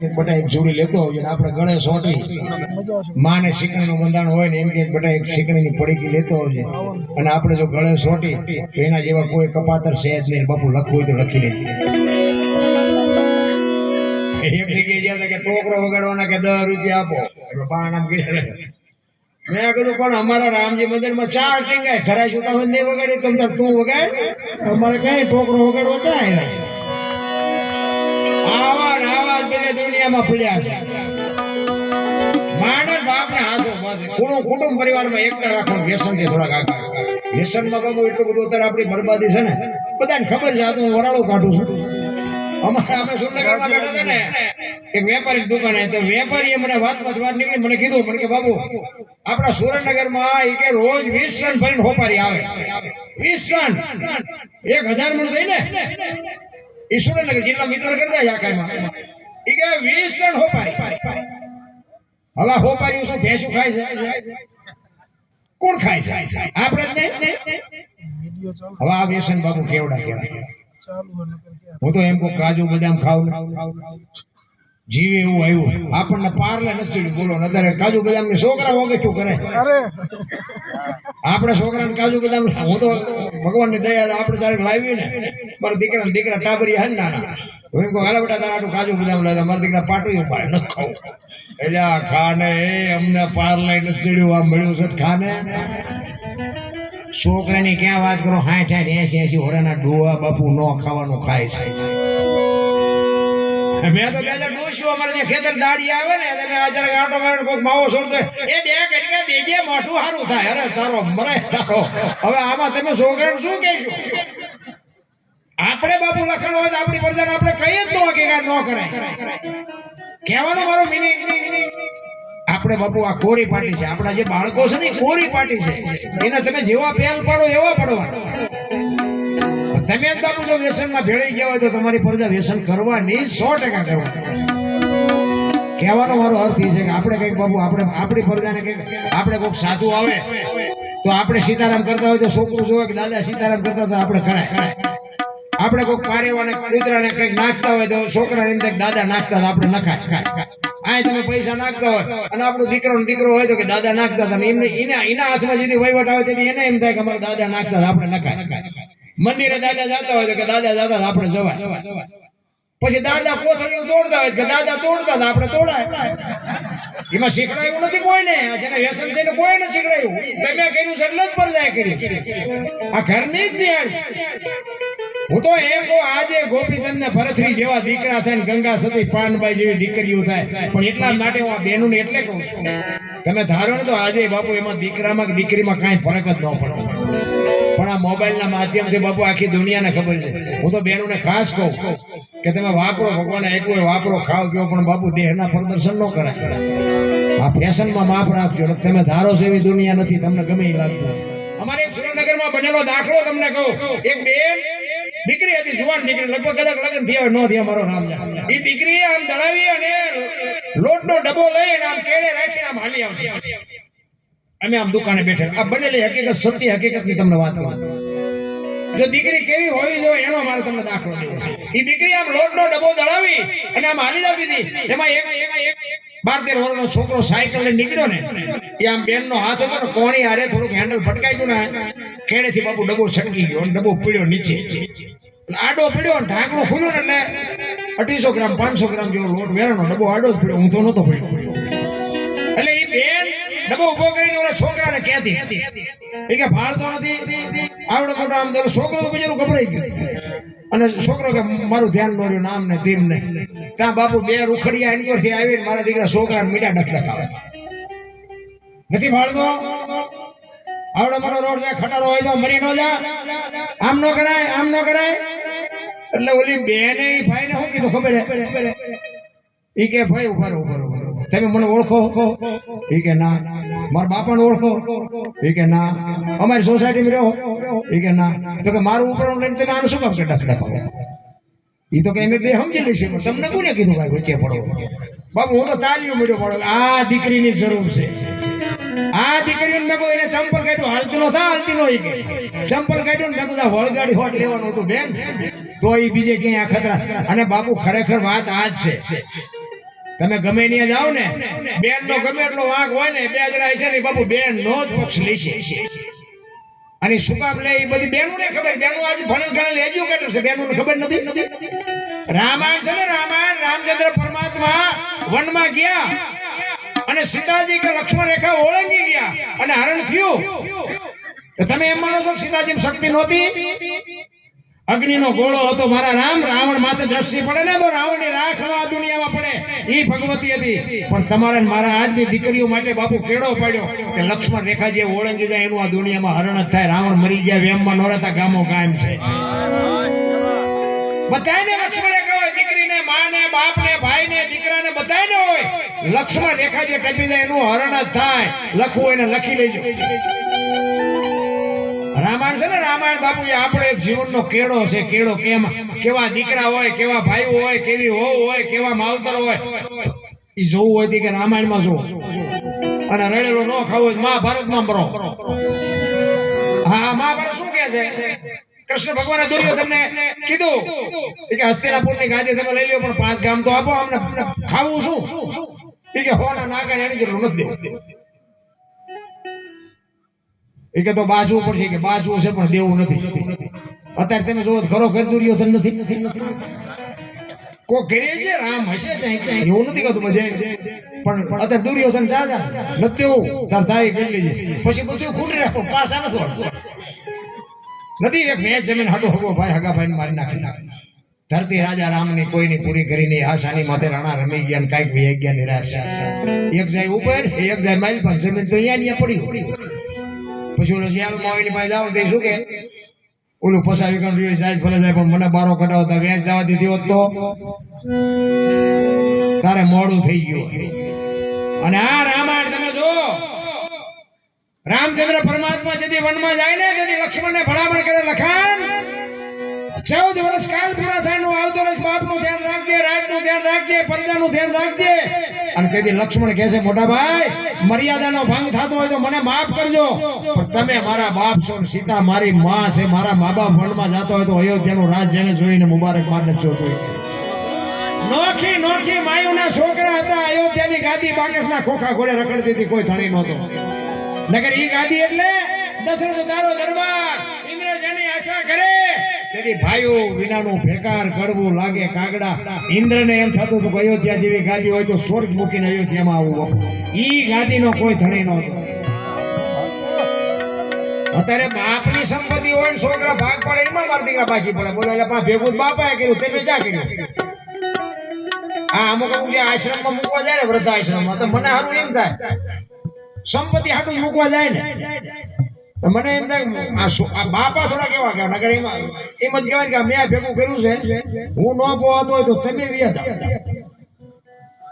આપણે જો ગળે સોટી, તો એના જેવા કોઈ કપાતર સહેજ નહીં. બાપુ લખવું તો લખી લે એક જગ્યાએ કે ટોકરો વગાડવાના કે દસ રૂપિયા આપો. એટલે બા નામ મેં કીધું, પણ અમારા રામજી મંદિરમાં ચાર ટીંગાય. ખરા છૂટા હોય નહીં વગાડે તમને તું વગાડ. અમારે કઈ ટોકરો વગાડવો ક્યાં આવા ને આવા જ બધે દુનિયામાં ફૂલ્યા છે. માણસ બાપને હાથો પાસે પૂરું કુટુંબ પરિવારમાં એકતા રાખવાનું વ્યસનથી થોડાક આગળ. વ્યસનમાં બાબુ એટલું બધું અત્યારે આપણી બરબાદી છે ને બધાને ખબર છે આ તો હું વરાળો કાઢું છું. અમારે અમે સુરનગરમાં બેઠા હતા ને એક વેપારી દુકાને તો વેપારીએ મને વાત વાત નીકળી મને કીધું મને કે બાબુ આપણા સુરેન્દ્રનગરમાં કે રોજ વીસ ટન ભરીને હોપારી આવે. વીસ ટન. એક હજાર મણ થઈ ને સુરેન્દ્રનગર જિલ્લા મિત્ર કરતા આખામાં ઈ કે વીસ ટન હોપારી હવે હોપારી શું? ભેંસું ખાય છે? કોણ ખાય છે? આપણે જ નહીં? હવે આ વ્યસન બાબુ કેવડા કેવડા હું તો એમ કહું કાજુ બદામ ખાવ જીવે એવું આવ્યું. આપણને પારલે નથી બોલો અત્યારે કાજુ બદામ ને છોકરા વગર શું કરે આપણે છોકરાને કાજુ બદામ હું તો ભગવાનની દયા આપણે તારે લાવી ને મારા દીકરા દીકરા ટાબરી હે ને નાના. હું કહું, હાલા બેટા, તારા કાજુ બદામ લાવ્યા મારા દીકરા પાટું ઉપાય ન ખાવું એટલે આ ખાને અમને પાર લઈને ચડ્યું આમ મળ્યું છે ખાને. છોકરાની ક્યાં વાત કરો, હાઠ હાઠ, એસી એસી હોરાના ડોવા બાપુ ન ખાવાનું ખાય છે. મેં તો હજાર ડોસ્યું અમારે ત્યાં ખેતર દાડી આવે ને તમે આજે આટો મારીને કોઈક માવો છોડતો એ બે ઘડીએ દેજે મોટું સારું થાય. અરે સારો મરે સારો હવે આમાં તમે છોકરાને શું કહેશો? આપણે બાપુ લખણ હોય તો આપણી પ્રજાને આપણે કહીએ જ ન કે ન કરાય કહેવાનો મારો મિનિંગ આપણે બાપુ આ કોરી પાટી છે. આપણા જે બાળકો છે ને કોરી પાટી છે. એને તમે જેવા પેલ પાડો એવા પડવા તમે જ બાપુ જો વ્યસનમાં ભેળાઈ ગયા હોય તો તમારી પરજા વ્યસન કરવાની સો ટકા કરવા કહેવાનો મારો અર્થ એ છે કે આપણે કંઈક બાપુ, આપણે, આપણી ફરજાને કંઈક, આપણે કોઈક સાચું આવે, તો આપણે સીતારામ કરતા હોય તો છોકરું જોવે કે દાદા સીતારામ કરતા તો આપણે કરાય. આપણે કોઈ પારેવાને કૂતરાને કંઈક નાખતા હોય તો છોકરાને થાય દાદા નાખતા આપણે નખાય. આ તમે પૈસા નાખતા હોય અને આપણો દીકરો દીકરો હોય તો કે દાદા નાખતા તમે એમને એના એના હાથમાં જેથી વહીવટ આવે તેથી એને એમ થાય કે અમારા દાદા નાખતા આપણે નખાય. મંદિરે દાદા જતા હોય તો કે દાદા દાદા આપણે જવાય. પછી દાદા કોથળીઓ તોડતા હોય કે દાદા તોડતા આપણે તોડાય. એમાં શીખડાયું નથી કોઈને. જેને વ્યસન છે કોઈ કોઈને શીખડાયું. તમે કર્યું છે એટલે જ પરદાય કરી. આ ઘરની જ નિહાળ હું તો એમ કહું, આજે ગોપીચંદ ને ભરતરી જેવા દીકરા થાય ગંગા સતી પાનબાઈ જેવી દીકરીઓ થાય. પણ એટલા માટે હું આ બેનું એટલે કહું છું, તમે ધારો ને તો આજે બાપુ એમાં દીકરામાં કે દીકરીમાં કાંઈ ફરક જ ન પડે પણ આ મોબાઈલના માધ્યમથી બાપુ આખી દુનિયાને ખબર છે. હું તો બેનોને ખાસ કહું કે તમે વાપરો, ભગવાને એકલો વાપરો, ખાવ કયો, પણ બાપુ દેહના પ્રદર્શન ન કરાય. આ ફેશનમાં માફ રાખજો તમે ધારો છો એવી દુનિયા નથી, તમને ગમે એ લાગતું અમારે સુરેન્દ્રનગરમાં બનેલો દાખલો તમને કહું. એક બેન દીકરી હતી, જુવાન દીકરી, લગભગ કદાચ લગ્ન થયા ન થયા, મારો નામ એ દીકરીએ આમ ધરાવી અને લોટનો ડબ્બો લઈ આમ કેળે રાખીને આમ હાલી અમે આમ દુકાને બેઠા. આ બનેલી હકીકત, સત્ય હકીકતની તમને વાત વાત જો દીકરી કેવી હોવી જોઈએ, એનો મારે તમને દાખલો એ દીકરી આમ લોટનો ડબ્બો દળાવી અને આમ હાલી જતી હતી. એમાં એક એમાં એક બાર તેર વર્ષનો છોકરો સાયકલ લઈને નીકળ્યો ને, એ આમ બેન નો હાથ હતો ને, કોણી હારે થોડુંક હેન્ડલ ફટકાઈ ગયું ને કેડેથી બાપુ ડબ્બો છટકી ગયો ડબો પીડ્યો નીચે. આડો પડ્યો ઢાંકણું ખુલ્યું ને એટલે અઢીસો ગ્રામ, પાંચસો ગ્રામ જેવો લોટ વેરાનો ડબ્બો આડો જ પીડ્યો હું તો નતો પીડ્યો એટલે એ બેન ડબો ઊભો કરીને ઓલા છોકરાને કહેતી એ કે ભાળતો નથી. આવડો આમ છોકરો તો બિચારું ગભરાઈ ગયો. અને છોકરો કે મારું ધ્યાન ન નામ ને ભીમ ને. ત્યાં બાપુ બે રૂખડિયા એની પરથી આવીને મારા દીકરા છોકરા મીઠા ડખડા ખાવે નથી ભાળતો? આવડો મોટો રોડ જાય ખટારો હોય તો મરી નો જા. આમ નો કરાય, આમ નો કરાય. એટલે ઓલી બેને ઈ ભાઈને શું કીધું ખબર કે ભાઈ ઊભા રહો, ઊભા તમે મને ઓળખો? ઈ કે ના. મારા બાપાને ઓળખો? ઈ કે ના. અમારી સોસાયટીમાં રહો. ઈ કે ના. તો કે મારું ઉપર લઈને તમે આનું શું કામ કે ડખડા પાડો. તો કે એમ બે સમજી લેશે તમને કોને કીધું ભાઈ વચ્ચે પડો? બાપુ, હું તો તાલીઓ મળ્યો પડો. આ દીકરીની જરૂર છે. આ દીકરીને મેં કોઈ ચંપલ કાઢ્યું. હાલતી નો થા હાલતી નો ચંપલ કાઢ્યું ને કીધું વળગાડી હોટ લેવાનું હતું બેન. તો એ બીજે ક્યાંય આ ખતરા. અને બાપુ ખરેખર વાત આ જ છે. તમે ગમે ત્યાં જાઓ ને બેન નો ગમે એટલો વાંક હોય ને, બે જણા છે ને, બાપુ બેન નો જ પક્ષ લેશે અને શું કામ લે, એ બધી બેનો ને ખબર? બેનો આજે ભણેલ ગણેલ એજ્યુકેટર છે બેનો ખબર નથી? રામાયણ છે ને, રામાયણ, રામચંદ્ર પરમાત્મા વનમાં ગયા અને સીતાજી કે લક્ષ્મણ રેખા ઓળંગી ગયા અને હરણ થયું. તમે એમ માનો છો સીતાજી શક્તિ નહોતી? અગ્નિનો ગોળો હતો, મારા રામ, રાવણ માથે દ્રષ્ટિ પડે ને, તો રાવણની રાખ દુનિયામાં પડે. એ ભગવતી હતી. પણ તમારે મારા આજની દીકરીઓ માટે બાપુ કેળો પડ્યો કે લક્ષ્મણ રેખા જે ઓળંગી જાય, એનું આ દુનિયામાં હરણ જ થાય. રાવણ મરી ગયા, વેમમાં રહેતા, ગામો કાયમ છે. બધાને લક્ષ્મણ હોય દીકરીને, માને, બાપને, ભાઈને, દીકરાને બધાને હોય. લક્ષ્મણ રેખા જે ટપી જાય એનું હરણ જ થાય. લખવું એને લખી લેજો. રામાયણ છે ને, રામાયણ બાપુ, એ આપણે જીવનનો કેળો છે. કેળો કેમ? કેવા દીકરા હોય, કેવા ભાઈઓ હોય, કેવી વહુ હોય, કેવા માવતર હોય. એ જોવું હોય કે રામાયણમાં જોવું અને રડેલો ન ખાવું હોય મહાભારતમાં બરો હા, મહાભારત શું કે છે? કૃષ્ણ ભગવાને દુર્યોધનને કીધું. એ કે હસ્તિનાપુરની ગાદી તમે લઈ લ્યો, પણ પાંચ ગામ તો આપો અમને. ખાવું શું? કે હોના નાગા એની જરૂર નથી દેવું. એ કે તો બાજવું પડશે કે બાજવું છે પણ દેવું નથી. અત્યારે તમે જોવો તો ઘરો ઘર દુર્યોધન નથી. નથી નથી કો ઘરે છે, રામ હશે ત્યાં ત્યાં. એવું નથી કહેતું બધે. પણ અત્યારે દુર્યોધન જાજા નથી દેવું. તાર દાઈ કરી લેજે. પછી બધું ખૂટી રાખો. પાછા નથી વળતા. નથી એક મેચ જમીન હટો હગો ભાઈ હગા ભાઈ મારી નાખી. ધરતી રાજા રામની કોઈની પૂરી કરી નહીં. આશાની માથે રાણા રમી ગયા ને કાંઈક વી ગયા નિરાશ. એક જાય ઉપર, એક જાય માઇલ પર. જમીન તો અહીંયા ને અહીંયા પડી પછી ઓલો જેલમાં હોય એની પાસે તે શું કે? ઓલું ફસાવી રહ્યું જાય ભલે જાય પણ મને બારો કઢાવતા વેચ જવા દીધી હોત તો. તારે મોડું થઈ ગયું અને આ રામાયણ તમે જો રામચંદ્ર પરમાત્મા જેથી વનમાં જાય ને તેથી લક્ષ્મણને ભલામણ કરે લખાણ ચૌદ વર્ષ કાલ પૂરા થાયનું આવતો વર્ષ બાપનું ધ્યાન રાખજે, રાજનું ધ્યાન રાખજે, પરદાનું ધ્યાન રાખજે. અને તેથી લક્ષ્મણ કહે છે, મોટા ભાઈ, મર્યાદાનો ભંગ થતો હોય તો મને માફ કરજો. તમે મારા બાપ છો સીતા મારી માં છે, મારા મા બાપ વનમાં જતો હોય તો અયોધ્યાનું રાજ જેને જોઈને મુબારક માર નથી જોતો નોખી નોખી માયુના છોકરા હતા, અયોધ્યાની ગાદી બાકસના ખોખા ઘોડે રખડતી હતી, કોઈ ધણી નહોતો. નગર ઈ ગાદી એટલે દશરથ સારો દરબાર, ઇન્દ્ર જેની આશા કરે તેથી ભાઈઓ, વિનાનું ભેકાર કરવું લાગે કાગડા. ઇન્દ્રને એમ થતું હતું અયોધ્યા જેવી ગાદી હોય તો સ્વર્ગ મૂકીને અયોધ્યામાં આવવું ઈ ગાદીનો કોઈ ધણી નહોતો. અત્યારે બાપની સંપત્તિ હોય ને છોકરા ભાગ પડે, એમાં મારા દીકરા પાછી પડે. બોલે ભેગું બાપાએ કર્યું. તમે ક્યાં કર્યું? આ અમુક અમુક જે આશ્રમમાં મૂકવા જાય ને વૃદ્ધાશ્રમમાં, તો મને સારું એમ થાય. સંપત્તિ હાટું મૂકવા જાય ને. તો મને એમ થાય બાપા થોડા કેવા કે નગર એમાં એમ જ કહેવાય કે મેં ભેગું કર્યું છે. હું ન પોવાતો હોય તો તમે વ્યા જાઓ.